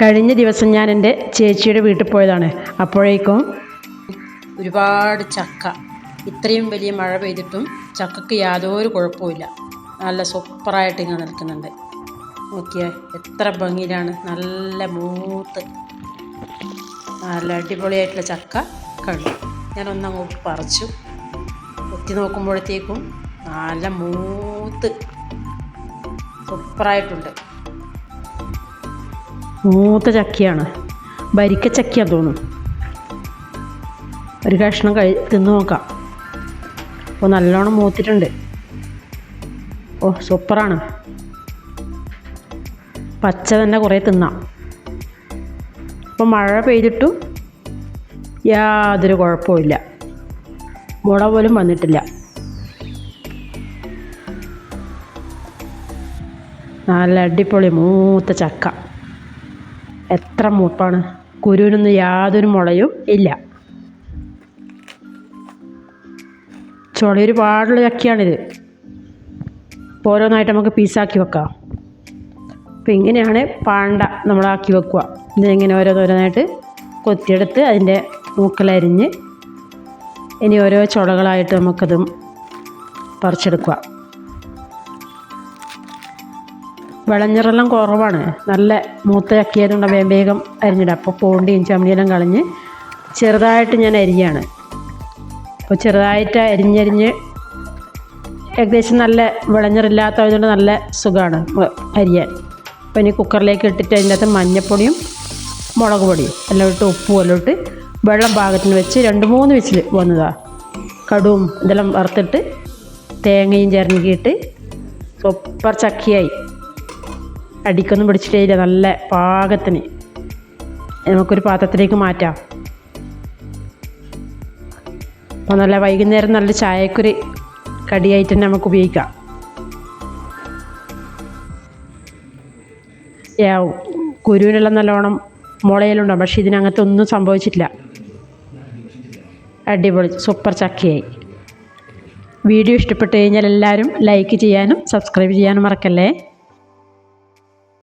കഴിഞ്ഞ ദിവസം ഞാൻ എന്റെ ചേച്ചിയുടെ വീട്ടിൽ പോയതാണ്. അപ്പോഴേക്കും ഒരുപാട് ചക്ക. ഇത്രയും വലിയ മഴ പെയ്തിട്ടും ചക്കക്ക് യാതൊരു കുഴപ്പമില്ല നല്ല സൂപ്പറായിട്ട് ഇങ്ങനെ നിൽക്കുന്നുണ്ട്. നോക്കിയേ എത്ര ഭംഗിയിലാണ്. നല്ല മൂത്ത് നല്ല അടിപൊളിയായിട്ടുള്ള ചക്ക കണ്ടു. ഞാൻ ഒന്നങ്ങോട്ട് പറിച്ചു. ഒത്തി നോക്കുമ്പോഴത്തേക്കും നല്ല മൂത്ത് സൂപ്പറായിട്ടുണ്ട്. മൂത്ത ചക്കയാണ്. ഭരിക്ക ചക്കയാന്ന് തോന്നും ഒരു കഷ്ണം കഴി തിന്ന് നോക്കാം. ഓ നല്ലോണം മൂത്തിട്ടുണ്ട്. ഓ സൂപ്പറാണ്. പച്ച തന്നെ കുറേ തിന്നാം. അപ്പോൾ മഴ പെയ്തിട്ടും യാതൊരു കുഴപ്പമില്ല മുട പോലും വന്നിട്ടില്ല. നല്ല അടിപൊളി മൂത്ത ചക്ക. എത്ര മൂപ്പാണ്? കുരുവിനൊന്നും യാതൊരു മുളയും ഇല്ല. ചുളയൊരു പാടുള്ള ചക്കയാണിത്. ഓരോന്നായിട്ട് നമുക്ക് പീസാക്കി വെക്കാം. അപ്പോൾ ഇങ്ങനെയാണ് പാണ്ട നമ്മളാക്കി വെക്കുക. ഇതിങ്ങനെ ഓരോന്നോരോന്നായിട്ട് കൊത്തിയെടുത്ത് അതിന്റെ മൂക്കലരിഞ്ഞ് ഇനി ഓരോ ചുളകളായിട്ട് നമുക്കത് പറിച്ചെടുക്കുക. വിളഞ്ഞിറെല്ലാം കുറവാണ്. നല്ല മൂത്ത ചക്കിയതുകൊണ്ട് വേഗം വേഗം അരിഞ്ഞിടുക അപ്പോൾ പൂണ്ടിയും ചമ്മടിയെല്ലാം കളഞ്ഞ് ചെറുതായിട്ട് ഞാൻ അരിയാണ്. അപ്പോൾ ചെറുതായിട്ട് അരിഞ്ഞരിഞ്ഞ് ഏകദേശം നല്ല വിളഞ്ഞിറില്ലാത്തതുകൊണ്ട് നല്ല സുഖമാണ് അരിയാൻ. അപ്പോൾ ഇനി കുക്കറിലേക്ക് ഇട്ടിട്ട് അതിന്റെ അകത്ത് മഞ്ഞൾപ്പൊടിയും മുളക് പൊടിയും എല്ലാം ഇട്ട് ഉപ്പും എല്ലാം ഇട്ട് വെള്ളം പാകത്തിന് വെച്ച് രണ്ട് മൂന്ന് വിസിൽ വന്നതാണ് കടുവും ഇതെല്ലാം വറുത്തിട്ട് തേങ്ങയും ചിരണ്ടിയിട്ട് സൂപ്പർ ചക്കിയായി. അടിക്കൊന്നും പിടിച്ചിട്ടേ നല്ല പാകത്തിന്. നമുക്കൊരു പാത്രത്തിലേക്ക് മാറ്റാം. അപ്പോൾ നല്ല വൈകുന്നേരം നല്ല ചായക്കൊരു കടിയായിട്ട് തന്നെ നമുക്ക് ഉപയോഗിക്കാം. കുരുവിനെല്ലാം നല്ലോണം മുളയിലുണ്ടാവും. പക്ഷേ ഇതിനകത്ത് ഒന്നും സംഭവിച്ചിട്ടില്ല. അടിപൊളി സൂപ്പർ ചക്കയായി. വീഡിയോ ഇഷ്ടപ്പെട്ട് കഴിഞ്ഞാൽ എല്ലാവരും ലൈക്ക് ചെയ്യാനും സബ്സ്ക്രൈബ് ചെയ്യാനും മറക്കല്ലേ?